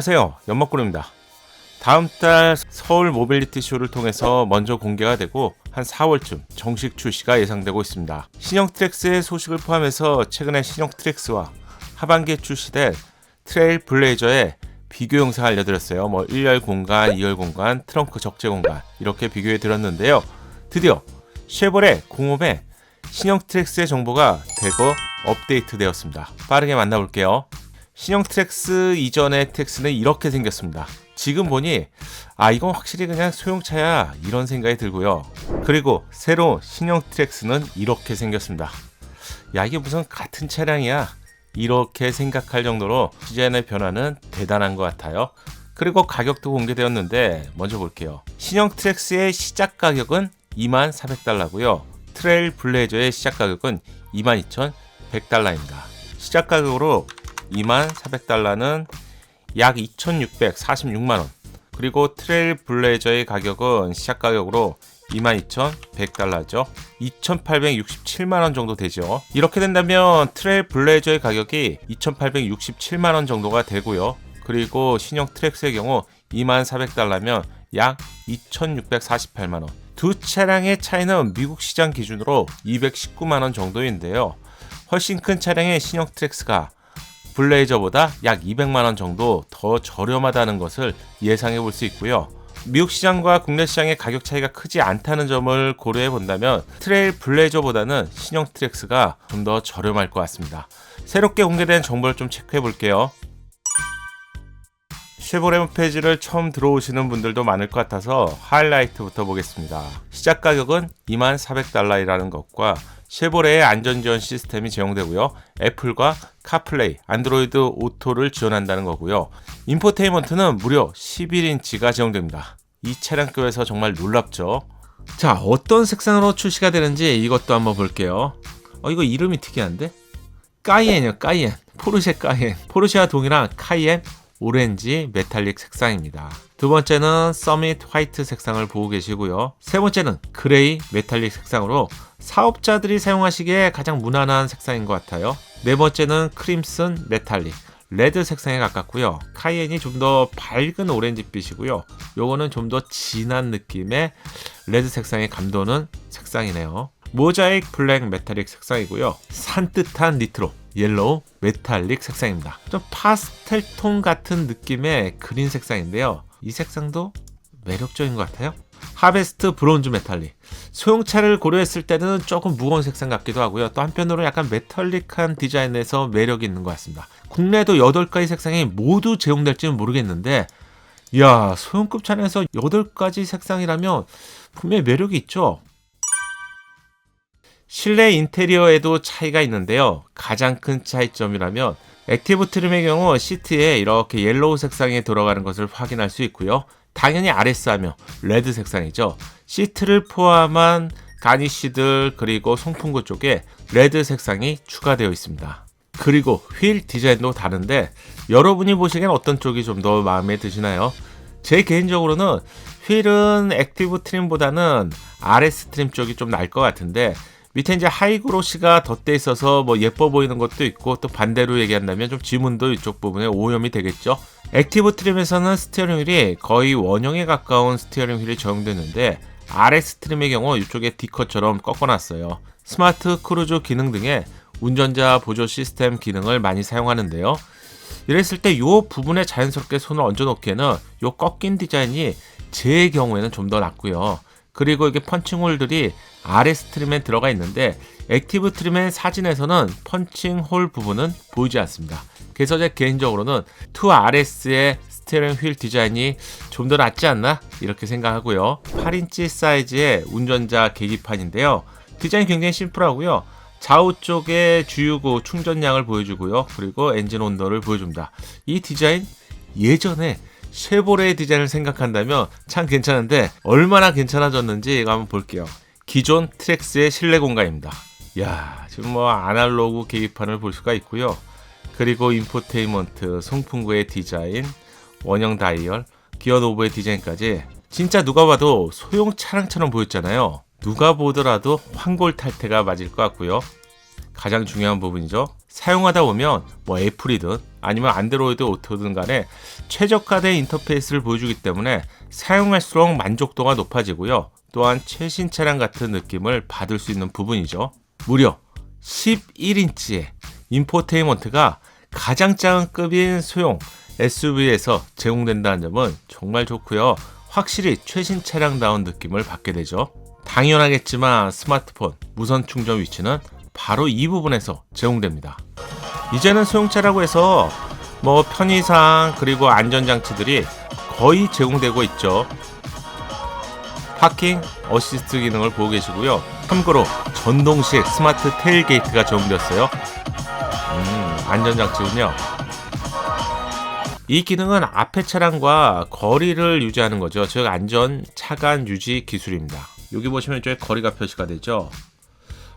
안녕하세요. 연먹구름입니다. 다음 달 서울 모빌리티 쇼를 통해서 먼저 공개가 되고 한 4월쯤 정식 출시가 예상되고 있습니다. 신형 트랙스의 소식을 포함해서 최근에 신형 트랙스와 하반기에 출시될 트레일 블레이저의 비교 영상 알려드렸어요. 뭐 1열 공간, 2열 공간, 트렁크 적재 공간 이렇게 비교해 드렸는데요. 드디어 쉐보레 공홈에 신형 트랙스의 정보가 대거 업데이트 되었습니다. 빠르게 만나볼게요. 신형 트랙스 이전의 트랙스는 이렇게 생겼습니다. 지금 보니 아 이건 확실히 그냥 소형차야 이런 생각이 들고요. 그리고 새로 신형 트랙스는 이렇게 생겼습니다. 야 이게 무슨 같은 차량이야 이렇게 생각할 정도로 디자인의 변화는 대단한 것 같아요. 그리고 가격도 공개되었는데 먼저 볼게요. 신형 트랙스의 시작 가격은 2400달러고요. 트레일 블레이저의 시작 가격은 22,100달러입니다. 시작 가격으로 2400달러는 약 2646만 원. 그리고 트레일 블레이저의 가격은 시작 가격으로 22,100달러죠. 2,867만 원 정도 되죠. 이렇게 된다면 트레일 블레이저의 가격이 2,867만 원 정도가 되고요. 그리고 신형 트랙스의 경우 2400달러면 약 2,648만 원. 두 차량의 차이는 미국 시장 기준으로 219만 원 정도인데요. 훨씬 큰 차량의 신형 트랙스가 블레이저보다 약 200만원 정도 더 저렴하다는 것을 예상해 볼 수 있고요. 미국 시장과 국내 시장의 가격 차이가 크지 않다는 점을 고려해 본다면 트레일 블레이저보다는 신형 트랙스가 좀 더 저렴할 것 같습니다. 새롭게 공개된 정보를 좀 체크해 볼게요. 쉐보레 홈페이지를 처음 들어오시는 분들도 많을 것 같아서 하이라이트부터 보겠습니다. 시작 가격은 2400달러이라는 것과 쉐보레의 안전지원 시스템이 제공되고요. 애플과 카플레이, 안드로이드 오토를 지원한다는 거고요. 인포테인먼트는 무려 11인치가 제공됩니다. 이 차량급에서 정말 놀랍죠. 자, 어떤 색상으로 출시가 되는지 이것도 한번 볼게요. 어, 이거 이름이 특이한데? 까이엔이요, 까이엔. 포르쉐 까이엔. 포르쉐와 동일한 카이엔 오렌지 메탈릭 색상입니다. 두 번째는 서밋 화이트 색상을 보고 계시고요. 세 번째는 그레이 메탈릭 색상으로 사업자들이 사용하시기에 가장 무난한 색상인 것 같아요. 네 번째는 크림슨 메탈릭. 레드 색상에 가깝고요. 카이엔이 좀 더 밝은 오렌지빛이고요. 요거는 좀 더 진한 느낌의 레드 색상의 감도는 색상이네요. 모자익 블랙 메탈릭 색상이고요. 산뜻한 니트로 옐로우 메탈릭 색상입니다. 좀 파스텔 톤 같은 느낌의 그린 색상인데요. 이 색상도 매력적인 것 같아요. 하베스트 브론즈 메탈릭. 소형차를 고려했을 때는 조금 무거운 색상 같기도 하고요. 또 한편으로 약간 메탈릭한 디자인에서 매력이 있는 것 같습니다. 국내에도 8가지 색상이 모두 제공될지는 모르겠는데 이야 소형급 차량에서 8가지 색상이라면 분명히 매력이 있죠. 실내 인테리어에도 차이가 있는데요. 가장 큰 차이점이라면 액티브 트림의 경우 시트에 이렇게 옐로우 색상이 들어가는 것을 확인할 수 있고요. 당연히 RS하며 레드 색상이죠. 시트를 포함한 가니쉬들 그리고 송풍구 쪽에 레드 색상이 추가되어 있습니다. 그리고 휠 디자인도 다른데 여러분이 보시기엔 어떤 쪽이 좀 더 마음에 드시나요? 제 개인적으로는 휠은 액티브 트림보다는 RS 트림 쪽이 좀 나을 것 같은데 밑에 이제 하이그로시가 덧대 있어서 뭐 예뻐 보이는 것도 있고 또 반대로 얘기한다면 좀 지문도 이쪽 부분에 오염이 되겠죠. 액티브 트림에서는 스티어링 휠이 거의 원형에 가까운 스티어링 휠이 적용되는데 RS 트림의 경우 이쪽에 D컷처럼 꺾어놨어요. 스마트 크루즈 기능 등의 운전자 보조 시스템 기능을 많이 사용하는데요. 이랬을 때 이 부분에 자연스럽게 손을 얹어놓기에는 이 꺾인 디자인이 제 경우에는 좀 더 낫고요. 그리고 이게 펀칭홀들이 RS 트림에 들어가 있는데 액티브 트림의 사진에서는 펀칭홀 부분은 보이지 않습니다. 그래서 제 개인적으로는 2RS의 스티어링 휠 디자인이 좀 더 낫지 않나 이렇게 생각하고요. 8인치 사이즈의 운전자 계기판인데요. 디자인이 굉장히 심플하고요. 좌우 쪽에 주유구 충전량을 보여주고요. 그리고 엔진 온도를 보여줍니다. 이 디자인 예전에 쉐보레의 디자인을 생각한다면 참 괜찮은데 얼마나 괜찮아졌는지 이거 한번 볼게요. 기존 트랙스의 실내 공간입니다. 야 지금 뭐 아날로그 계기판을 볼 수가 있고요. 그리고 인포테인먼트, 송풍구의 디자인, 원형 다이얼, 기어 노브의 디자인까지 진짜 누가 봐도 소형 차량처럼 보였잖아요. 누가 보더라도 황골 탈퇴가 맞을 것 같고요. 가장 중요한 부분이죠. 사용하다 보면 뭐 애플이든 아니면 안드로이드 오토든 간에 최적화된 인터페이스를 보여주기 때문에 사용할수록 만족도가 높아지고요. 또한 최신 차량 같은 느낌을 받을 수 있는 부분이죠. 무려 11인치의 인포테인먼트가 가장 작은 급인 소형 SUV에서 제공된다는 점은 정말 좋고요. 확실히 최신 차량다운 느낌을 받게 되죠. 당연하겠지만 스마트폰 무선 충전 위치는 바로 이 부분에서 제공됩니다. 이제는 소형차라고 해서 뭐 편의상 그리고 안전장치들이 거의 제공되고 있죠. 파킹 어시스트 기능을 보고 계시고요. 참고로 전동식 스마트 테일게이트가 제공되었어요. 음, 안전장치군요. 이 기능은 앞에 차량과 거리를 유지하는 거죠. 즉 안전 차간 유지 기술입니다. 여기 보시면 이쪽에 거리가 표시가 되죠.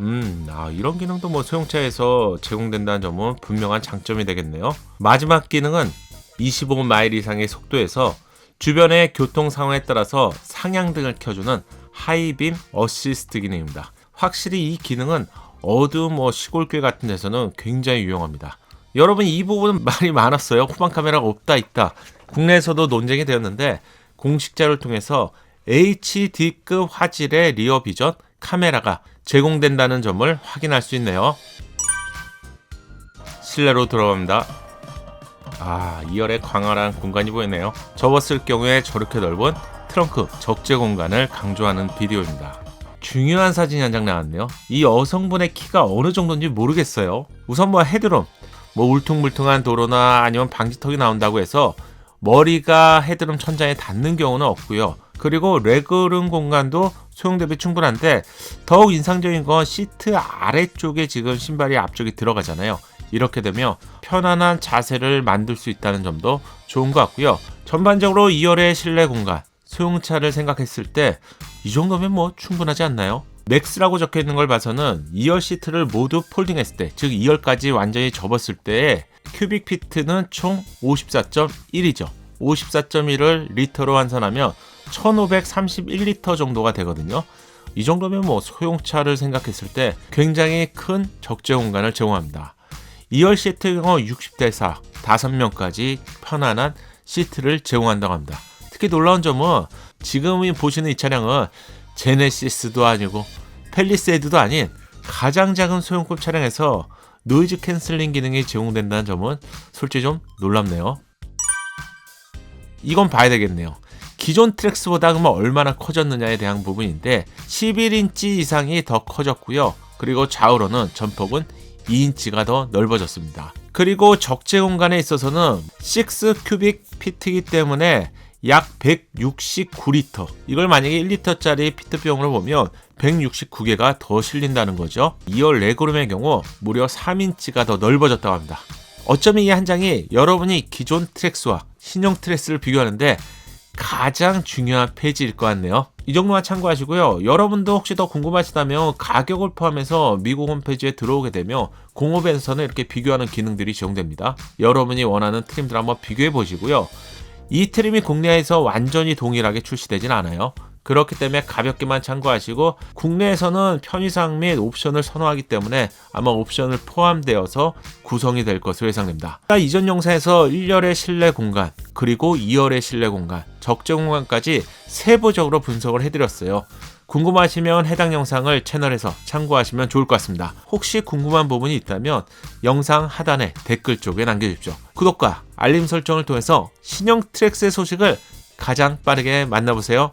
음, 아, 이런 기능도 뭐 소형차에서 제공된다는 점은 분명한 장점이 되겠네요. 마지막 기능은 25마일 이상의 속도에서 주변의 교통 상황에 따라서 상향 등을 켜주는 하이빔 어시스트 기능입니다. 확실히 이 기능은 어두운 뭐 시골길 같은 데서는 굉장히 유용합니다. 여러분 이 부분은 말이 많았어요. 후방 카메라가 없다 있다. 국내에서도 논쟁이 되었는데 공식 자료를 통해서 HD급 화질의 리어 비전 카메라가 제공된다는 점을 확인할 수 있네요. 실내로 들어갑니다. 아, 2열에 광활한 공간이 보이네요. 접었을 경우에 저렇게 넓은 트렁크 적재 공간을 강조하는 비디오입니다. 중요한 사진이 한 장 나왔네요. 이 여성분의 키가 어느 정도인지 모르겠어요. 우선 뭐 헤드룸, 뭐 울퉁불퉁한 도로나 아니면 방지턱이 나온다고 해서 머리가 헤드룸 천장에 닿는 경우는 없고요. 그리고 레그룸 공간도 소형 대비 충분한데 더욱 인상적인 건 시트 아래쪽에 지금 신발이 앞쪽에 들어가잖아요. 이렇게 되면 편안한 자세를 만들 수 있다는 점도 좋은 것 같고요. 전반적으로 2열의 실내 공간, 소형차를 생각했을 때 이 정도면 뭐 충분하지 않나요? 맥스라고 적혀 있는 걸 봐서는 2열 시트를 모두 폴딩했을 때, 즉 2열까지 완전히 접었을 때 큐빅 피트는 총 54.1이죠. 54.1을 리터로 환산하면 1531리터 정도가 되거든요. 이 정도면 뭐 소형차를 생각했을 때 굉장히 큰 적재 공간을 제공합니다. 2열 시트 경우 60대 4, 5명까지 편안한 시트를 제공한다고 합니다. 특히 놀라운 점은 지금 보시는 이 차량은 제네시스도 아니고 펠리세이드도 아닌 가장 작은 소형급 차량에서 노이즈 캔슬링 기능이 제공된다는 점은 솔직히 좀 놀랍네요. 이건 봐야 되겠네요. 기존 트랙스보다 그러면 얼마나 커졌느냐에 대한 부분인데 11인치 이상이 더 커졌고요. 그리고 좌우로는 전폭은 2인치가 더 넓어졌습니다. 그리고 적재 공간에 있어서는 6 큐빅 피트이기 때문에 약 169리터. 이걸 만약에 1리터짜리 피트병으로 보면 169개가 더 실린다는 거죠. 2열 레그룸의 경우 무려 3인치가 더 넓어졌다고 합니다. 어쩌면 이 한 장이 여러분이 기존 트랙스와 신형 트랙스를 비교하는데 가장 중요한 페이지일 것 같네요. 이 정도만 참고하시고요. 여러분도 혹시 더 궁금하시다면 가격을 포함해서 미국 홈페이지에 들어오게 되면 공업에서는 이렇게 비교하는 기능들이 제공됩니다. 여러분이 원하는 트림들 한번 비교해 보시고요. 이 트림이 국내에서 완전히 동일하게 출시되진 않아요. 그렇기 때문에 가볍게만 참고하시고 국내에서는 편의상 및 옵션을 선호하기 때문에 아마 옵션을 포함되어서 구성이 될 것으로 예상됩니다. 이전 영상에서 1열의 실내 공간 그리고 2열의 실내 공간 적재 공간까지 세부적으로 분석을 해드렸어요. 궁금하시면 해당 영상을 채널에서 참고하시면 좋을 것 같습니다. 혹시 궁금한 부분이 있다면 영상 하단에 댓글 쪽에 남겨주십시오. 구독과 알림 설정을 통해서 신형 트랙스의 소식을 가장 빠르게 만나보세요.